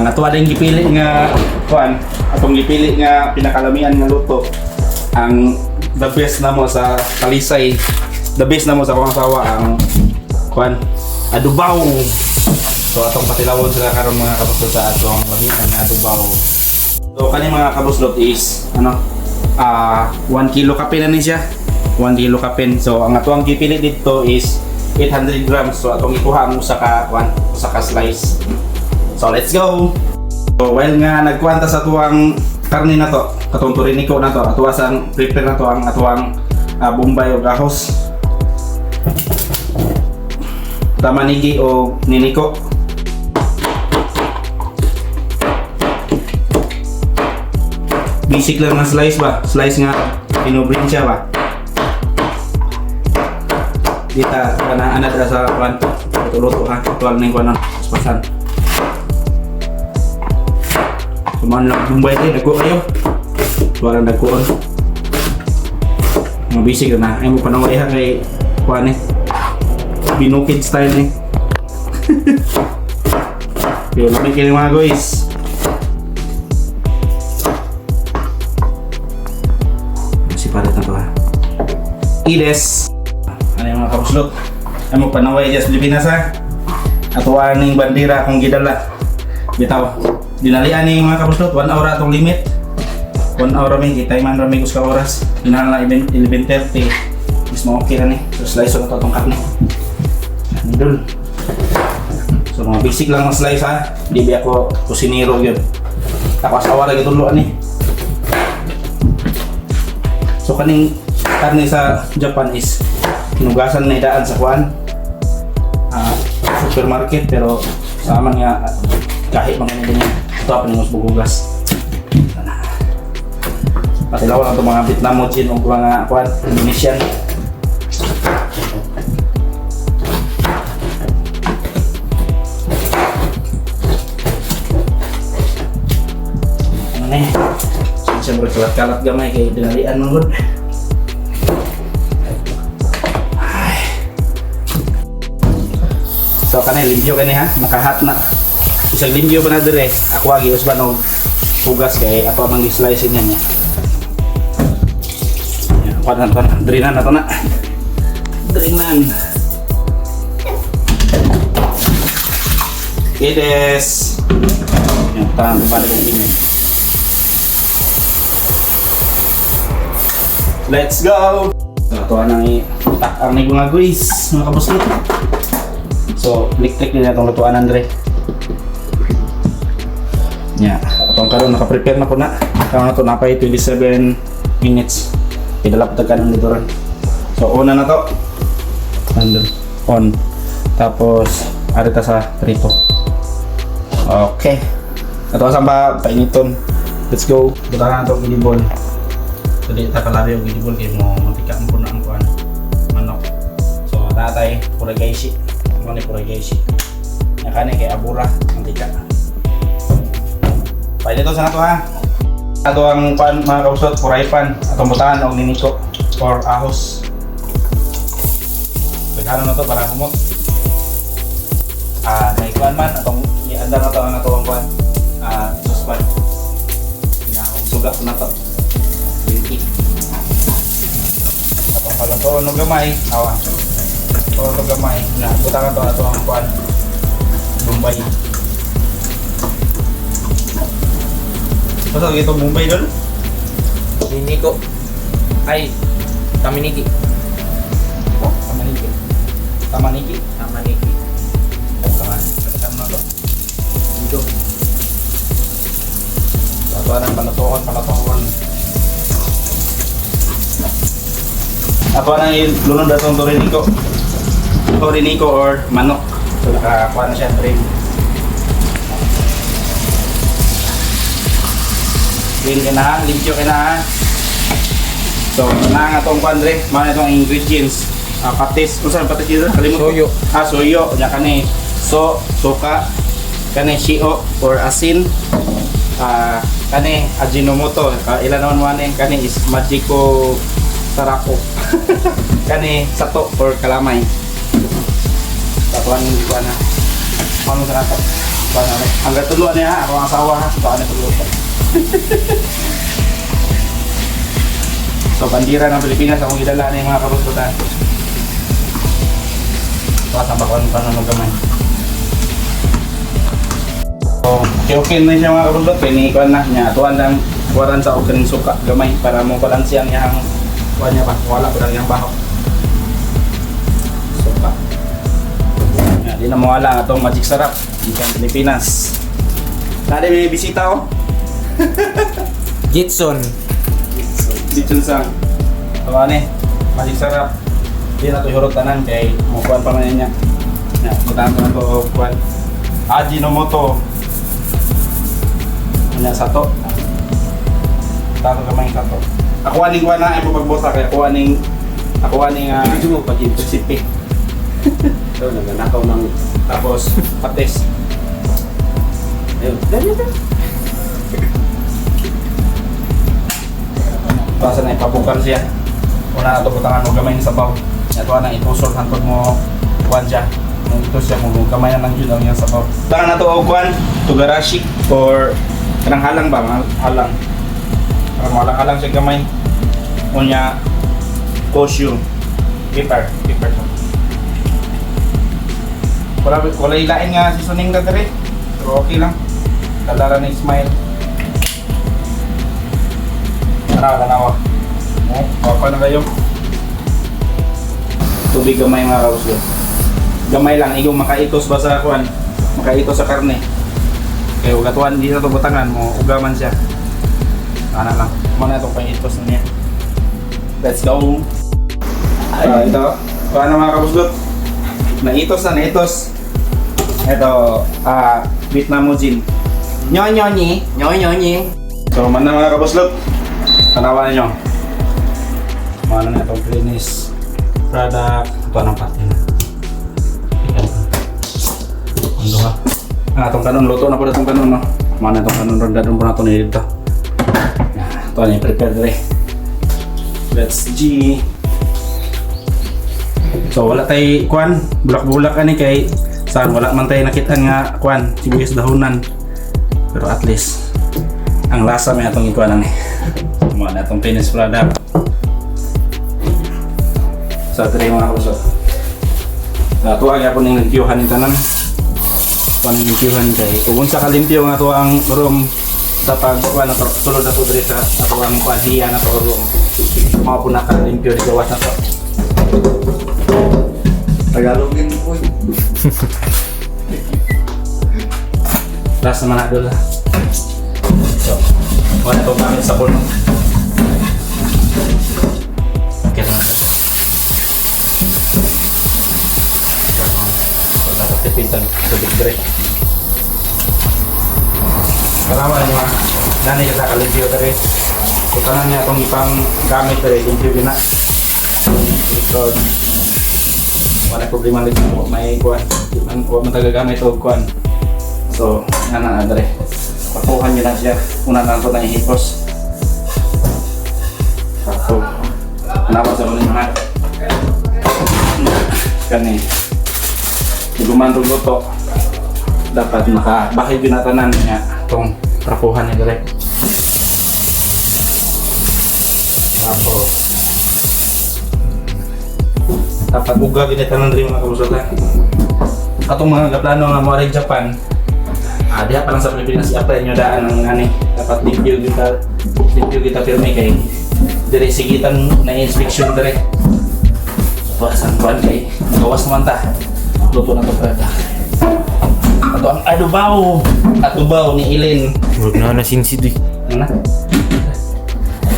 ang ato din gipili nga kuan atong gipili nga pinakalamian nga luto. Ang the best na mo sa Talisay the best na mo sa akong asawa ang kuan adubaw. So atong patilawon sila karon mga kabuslot sa atong lamian nga adubaw. So kani mga kabuslot is ano ah 1 kilo kape na ni siya. 1 kilo kape. So ang atong gipili dito is 800 grams. So atong ikuha ang usa ka kuan usa ka slice So let's go! So while nga nagkuwanta sa tuwang karne na to, katong turiniko na to, atuwa sang prepare na to ang atuwang uh, bombay o gahos. Tamanigi o niniko. Basic lang na slice ba? Slice nga pinubrin siya ba? Dita, kana anad na sa kwan. Luto-luto ha. Tuwag na yung kwan ng paspasan. Kumaan lang Mumbai din, nagko kayo. Walang nagkuon. Mga basic na. Ay mo panaway ha kay kuan eh. Binukid style eh. Yun, lamig kayo mga guys. Si palit na to ha. Iles. Ano yung mga kapuslot? Ay mo panaway sa Pilipinas ha. Atuwa ning bandera akong gidala. Bitaw. Dinalian ni mga kapuslot, 1 hour atong limit. 1 hour rami, kita man rami kus ka oras. Dinala na 11.30. Is mo okay na ni. So slice to itong karne. Nandun. So mga basic lang ng slice ha. Di ba ako kusinero yun. Ako asawa lagi tuluan ni. So kaning karne sa Japan is kinugasan na idaan sa kuan. Ah, supermarket pero sa aman nga kahit mga ganyan ito apa ning bugugas patilawan ang mga Vietnam mo chin o mga kuan Indonesian. Ano ni siyempre kalat-kalat gamay kay dinalian gud So kanay limpyo kani ha, nakahat na. Isang limpyo pa na dire. Ako agi usban og hugas kay ako mang slice niya niya. Yan, ako na to na. Drinan na to na. Drinan. It is. Yan, tangan balik ang email. Let's go! Ito ang ang mga guys, mga kabuslot. So, electric din itong lutuan Andre. Nya, atong karon naka-prepare na ko na. Kaya na to napay 27 minutes. Idala pa tagkan dito. So, una na to. Andun. On. Tapos, arita sa prito. Okay. Ito sa ba painiton. Let's go. Butahan na itong gidibol. So, di ta kalabi yung gidibol kay mo mantika mo na ang kuan. Manok. So, tatay, pura gaysi ano ni pura guys yang kani kay abura mantika pwede to sa nato ha? Ato ang pan mga kausot puray pan atong butahan og niniko or ahos. Pagkano na to para humot? Ah may kuan man atong iandar na to ang atong kuan ah suspan pinahong suga ko na to. Binti. atong palatoon ng gamay awa. O ito gamay. Na buta ka to ato ang kuan Bombay Basta ito Bombay doon? Niniko. Ay, Taminiki. Tamanigi Tamanigi Tamaniki. Saka Pagkasama na to Dito. Ato ang palatokan palatokan Ato ang ilunod atong Torinico Torinico or manok So nakakuha na siya trim Clean ka na ha, limpyo ka na ha So, na nga itong kwadre, mga itong ingredients ah, patis, kung saan patis dito? Kalimut. Soyo. Ah, soyo. Yan kani, so, suka, kani shio or asin, ah, kani ajinomoto, uh, ilan naman mo ani, kani is magico sarako. kani sato or kalamay. Tatuan hindi ko na. Paano sa nato? Paano na? Hanggang tuluan niya ha, ako ang asawa ha. Paano na tuluan? so, bandira ng Pilipinas, akong idala na yung mga ang bakwan pa na gamay. So, okay, okay na siya mga kabustot. Pinikuan na niya. Tuwan lang, kuwaran sa okay suka gamay para mo balansiyan niya ang kuwan niya ba. Wala ko lang yung baho. Suka. Yan, di na mawala itong magic sarap. Ikan Pilipinas. Nade may bisita oh. Gitson. Dito sa Tawa ni. Magic sarap. Di na hurot tanan kay mukuan pa man niya. Ya, kutaan ko na ito kuan. Ajinomoto. Ano sato? Tato kamay sato. Ako aning kuan na ay mo pagbota kay ako aning ako aning uh, Medyo mo pati recipe. Ito, nagnanakaw ng... Tapos patis. Ayun. Dali na. Basta na ipabukan siya. Una na ito butangan mo gamay sa baw. Ito na itusol hantod mo kuan siya. Nung ito siya mo gamay na lang yun ang sabaw. Butangan na ito o kuan. Tugarashi or kanang halang ba? Halang. Parang halang-halang siya gamay. Unya kosyo. Pepper to. Wala, wala ilain nga seasoning na dire. Pero okay lang. Kalara na smile. Tanawa, tanawa. Oh, papa na kayo. Tubig gamay mga kausyo. Gamay lang, ikaw makaitos ba sa kuan? Makaitos sa karne. Kaya ugatuan, di sa ito butangan mo, ugaman siya. Ana lang. Mana itong pang-itos na niya. Let's go! Ah, ito, paano mga kabuslot? Naitos na, naitos. Ito, ah, Vietnam Mojin. Nyonyonyi. Nyonyonyi. So, man na mga kabuslot. Tanawan ninyo. Mana na itong Clinis product. Ito anong pati na. Ano ha? Ah, itong kanon. Luto na po itong kanon, no? Mana itong kanon. Ronda doon po na ito nilito. Ito na yung prepare dre. Let's G. So, wala tay kwan. Bulak-bulak ani kay saan wala man tayo nakita nga kwan. Sibuyas dahunan. Pero at least ang lasa may atong ikuanan eh. Mga na itong finished product. Sa so, tray mga kausap. Sa tuwa kaya po ning limpyuhan ni tanan. Kung ning limpyuhan kay kung unsa ka limpyo nga to ang room sa pag na to sulod na diri sa ato ang pahiya na to room. Mga po na ka limpyo di gawas na to. Tagalogin mo eh. Last naman na doon. So, wala itong gamit sa puno. So, nakatipid ang tubig dire. Karama na mga nanay ka sa kalimpyo dire. So, tanan niya itong ipang gamit dire. Limpyo gina. Likod. Wala problema dito. May kuwan. Huwag man tagagamit o kuwan. So, yan na Andre. Pakuhan nyo na siya. Una na ito na ihipos. So, napas sa mga mga kani. Iguman rin luto. Dapat makabahay din na tanan niya itong trapuhan niya direct. Tapos, dapat buga ginitanan rin mga kabusotan. Atong mga plano nga mo Japan, Ah, diha pa lang sa Pilipinas i-apply nyo daan ang ani dapat limpyo kita limpyo kita pirmi kay dire sigitan na inspection dire. Basan kuan kay gawas naman ta. Luto na to prada. Ato ang adubaw. Adubaw ni Ilin. Huwag na na sinsid eh. Ano na?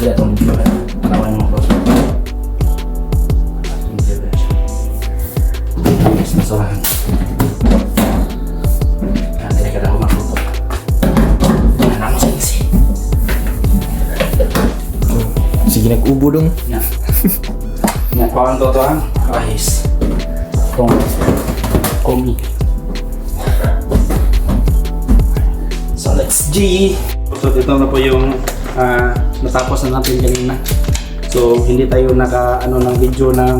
Ay, ito limpyo. Tanawan mo ko. Yes, nasurahan. Ah, dire ka daw magluto. Ano mo sinsi? Sige nag-ubo dong. Nya. Nya kawan to to ang rice. Kung komi. So let's G. So ito na po yung ah, natapos na natin kanina. So hindi tayo naka ano ng video ng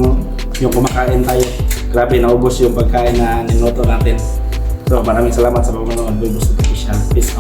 yung kumakain tayo. Grabe naubos yung pagkain na niluto natin. So maraming salamat sa pagmanood. Boy Busog Official. Peace